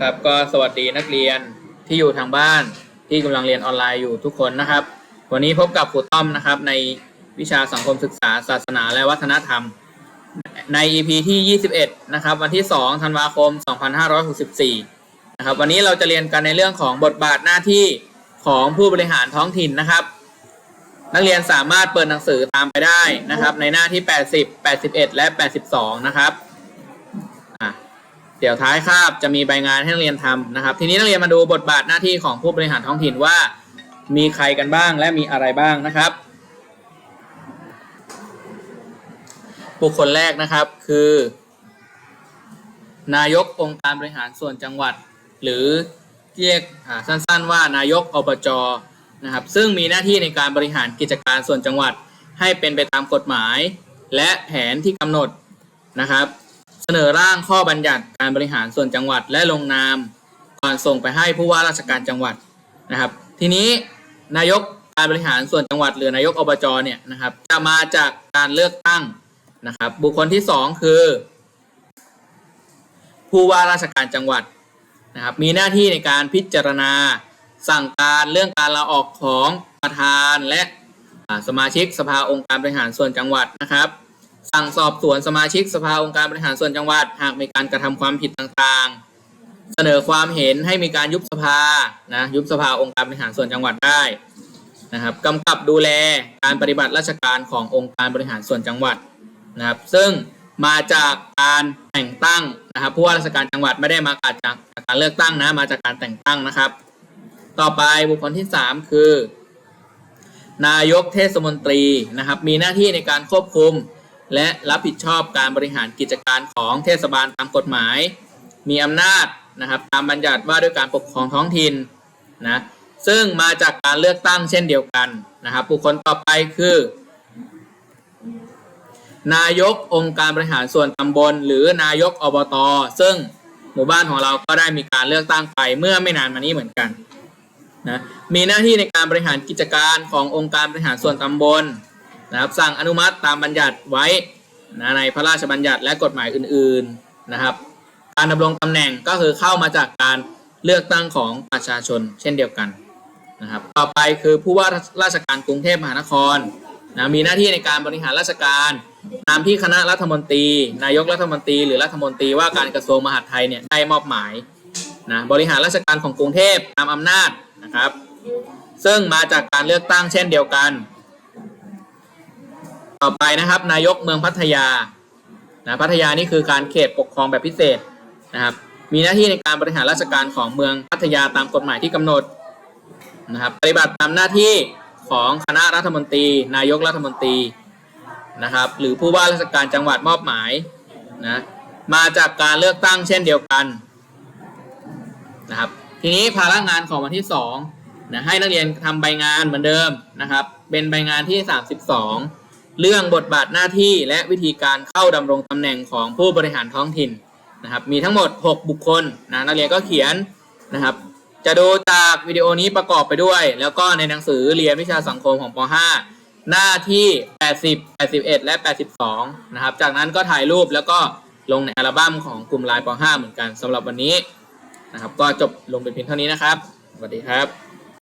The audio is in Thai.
ครับก็สวัสดีนักเรียนที่อยู่ทางบ้านที่กำลังเรียนออนไลน์อยู่ทุกคนนะครับ วันนี้พบกับครูต้อมนะครับ ในวิชาสังคมศึกษา ศาสนาและวัฒนธรรม ใน EP ที่ 21 นะครับ วันที่ 2 ธันวาคม 2564 นะครับ วันนี้เราจะเรียนกันในเรื่องของบทบาทหน้าที่ของผู้บริหารท้องถิ่นนะครับ นักเรียนสามารถเปิดหนังสือตามไปได้นะครับ ในหน้าที่ 80 81 และ 82 นะครับ เดี๋ยวท้ายคาบจะมีใบงานให้นักเรียนทำนะครับ ทีนี้นักเรียนมาดูบทบาทหน้าที่ของผู้บริหารท้องถิ่นว่า มีใครกันบ้างและมีอะไรบ้างนะครับ บุคคลแรกนะครับคือ นายกองค์การบริหารส่วนจังหวัด หรือเรียกอ่าสั้นๆ ว่านายกอบจนะครับ ซึ่งมีหน้าที่ในการบริหารกิจการส่วนจังหวัด ให้เป็นไปตามกฎหมาย และแผนที่กำหนดนะครับ เสนอร่างข้อบัญญัติการบริหารส่วนจังหวัดและลงนามก่อนส่งไปให้ผู้ว่าราชการจังหวัดนะครับ ทีนี้นายกการบริหารส่วนจังหวัดหรือนายกอบจเนี่ยนะครับ จะมาจากการเลือกตั้งนะครับ บุคคลที่สองคือ ผู้ว่าราชการจังหวัดนะครับ มีหน้าที่ในการพิจารณาสั่งการเรื่องการลาออกของประธานและสมาชิกสภาองค์การบริหารส่วนจังหวัดนะครับ สั่งสอบสวนสมาชิกสภาองค์การบริหารส่วนจังหวัด หากมีการกระทำความผิดต่างๆ เสนอความเห็นให้มีการยุบสภานะยุบสภาองค์การบริหารส่วนจังหวัดได้นะครับกำกับดูแลการปฏิบัติราชการขององค์การบริหารส่วนจังหวัดนะครับ ซึ่งมาจากการแต่งตั้งนะครับผู้ว่าราชการจังหวัดไม่ได้มาจากกการเลือกตั้งนะมาจากการแต่งตั้งนะครับ ต่อไปบุคคลที่สามคือ นายกเทศมนตรีนะครับ มีหน้าที่ในการควบคุม และรับผิดชอบการบริหารกิจการของเทศบาลตามกฎหมาย มีอำนาจนะครับตามบัญญัติว่าด้วยการปกครองท้องถิ่นนะซึ่งมาจากการเลือกตั้งเช่นเดียวกันนะครับบุคคลต่อไปคือ นายกองค์การบริหารส่วนตำบล หรือนายกอบตซึ่งหมู่บ้านของเราก็ได้มีการเลือกตั้งไปเมื่อไม่นานมานี้เหมือนกันนะมีหน้าที่ในการบริหารกิจการขององค์การบริหารส่วนตำบล นะครับสั่งอนุมัติตามบัญญัติไว้นะในพระราชบัญญัติและกฎหมายอื่นๆนะครับ การดำรงตำแหน่งก็คือเข้ามาจากการเลือกตั้งของประชาชนเช่นเดียวกันนะครับ ต่อไปคือผู้ว่าราชการกรุงเทพมหานครนะมีหน้าที่ในการบริหารราชการตามที่คณะรัฐมนตรี นายกรัฐมนตรี หรือรัฐมนตรีว่าการกระทรวงมหาดไทยเนี่ยได้มอบหมายนะบริหารราชการของกรุงเทพตามอำนาจนะครับ ซึ่งมาจากการเลือกตั้งเช่นเดียวกัน ต่อไปนะครับ นายกเมืองพัทยานะพัทยานี่คือการเขตปกครองแบบพิเศษนะครับ มีหน้าที่ในการบริหารราชการของเมืองพัทยาตามกฎหมายที่กำหนดนะครับ ปฏิบัติตามหน้าที่ของคณะรัฐมนตรี นายกรัฐมนตรีนะครับ หรือผู้ว่าราชการจังหวัดมอบหมายนะมาจากการเลือกตั้งเช่นเดียวกันนะครับ ทีนี้ภาระงานของวันที่2นะให้นักเรียนทำใบงานเหมือนเดิมนะครับ เป็นใบงานที่ 32 เรื่องบทบาทหน้าที่และวิธีการเข้าดำรงตำแหน่งของผู้บริหารท้องถิ่นนะครับ มีทั้งหมด 6 บุคคลนะนักเรียนก็เขียนนะครับ จะดูจากวิดีโอนี้ประกอบไปด้วย แล้วก็ในหนังสือเรียนวิชาสังคมของป .5 หน้าที่ 80 81 และ 82 นะครับ จากนั้นก็ถ่ายรูปแล้วก็ลงในอัลบั้มของกลุ่มไลน์ป .5 เหมือนกันสำหรับวันนี้นะครับ ก็จบลงเป็นเพียงเท่านี้นะครับสวัสดีครับ